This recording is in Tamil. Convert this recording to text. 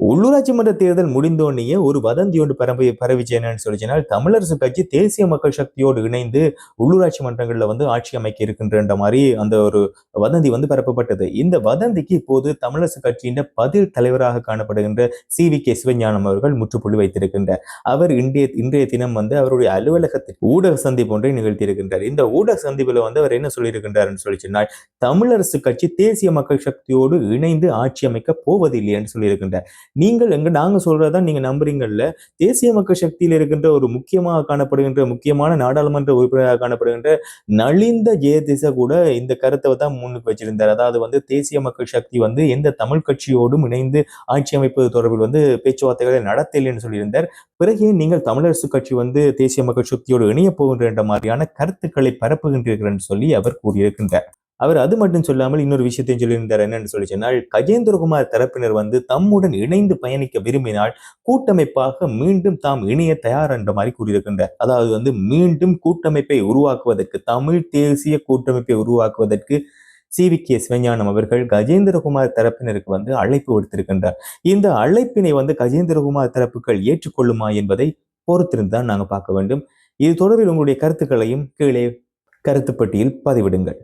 உள்ளூராட்சி மன்ற தேர்தல் முடிந்தோடனே ஒரு வதந்தி ஒன்று பரவி பரவிச்சு என்னன்னு சொல்லிச்சுனால் தமிழரசு கட்சி தேசிய மக்கள் சக்தியோடு இணைந்து உள்ளூராட்சி மன்றங்களில் வந்து ஆட்சி அமைக்க இருக்கின்ற மாதிரி அந்த ஒரு வதந்தி வந்து பரப்பப்பட்டது. இந்த வதந்திக்கு இப்போது தமிழரசு கட்சியின் பதில் தலைவராக காணப்படுகின்ற சி. வி. கே. சிவஞானம் அவர்கள் முற்றுப்புள்ளி வைத்திருக்கின்றார். அவர் இன்றைய இன்றைய தினம் வந்து அவருடைய அலுவலகத்தில் ஊடக சந்திப்பு ஒன்றை நிகழ்த்தியிருக்கின்றார். இந்த ஊடக சந்திப்பில் வந்து அவர் என்ன சொல்லியிருக்கின்றார்னு சொல்லி சொன்னால் தமிழரசு கட்சி தேசிய மக்கள் சக்தியோடு இணைந்து ஆட்சி அமைக்க போவதில்லை என்று சொல்லியிருக்கின்றார். நீங்கள் எங்க நாங்கள் சொல்றதா நீங்க நம்புறீங்கல்ல தேசிய மக்கள் சக்தியில் இருக்கின்ற ஒரு முக்கியமாக காணப்படுகின்ற முக்கியமான நாடாளுமன்ற உறுப்பினராக காணப்படுகின்ற நலிந்த ஜெயதிச கூட இந்த கருத்தை தான் முன்னுக்கு வச்சிருந்தார். அதாவது வந்து தேசிய மக்கள் சக்தி வந்து எந்த தமிழ் கட்சியோடும் இணைந்து ஆட்சி அமைப்பது தொடர்பில் வந்து பேச்சுவார்த்தைகளை நடத்தலைன்னு சொல்லியிருந்தார். பிறகு நீங்கள் தமிழரசு கட்சி வந்து தேசிய மக்கள் சக்தியோடு இணைய போகின்ற மாதிரியான கருத்துக்களை பரப்புகின்றீர்கள் சொல்லி அவர் கூறியிருக்கின்றார். அவர் அது மட்டும் சொல்லாமல் இன்னொரு விஷயத்தையும் சொல்லியிருந்தார். என்னன்னு சொல்லி சொன்னால் கஜேந்திரகுமார் தரப்பினர் வந்து தம்முடன் இணைந்து பயணிக்க விரும்பினால் கூட்டமைப்பாக மீண்டும் தாம் இணைய தயார் என்ற மாதிரி கூறியிருக்கின்றார். அதாவது வந்து மீண்டும் கூட்டமைப்பை உருவாக்குவதற்கு தமிழ் தேசிய கூட்டமைப்பை உருவாக்குவதற்கு சி. வி. கே. சிவஞானம் அவர்கள் கஜேந்திரகுமார் தரப்பினருக்கு வந்து அழைப்பு விடுத்திருக்கின்றார். இந்த அழைப்பினை வந்து கஜேந்திரகுமார் தரப்புகள் ஏற்றுக்கொள்ளுமா என்பதை பொறுத்திருந்து தான் நாங்கள் பார்க்க வேண்டும். இது தொடர்பில் உங்களுடைய கருத்துக்களையும் கீழே கருத்துப்பட்டியில் பதிவிடுங்கள்.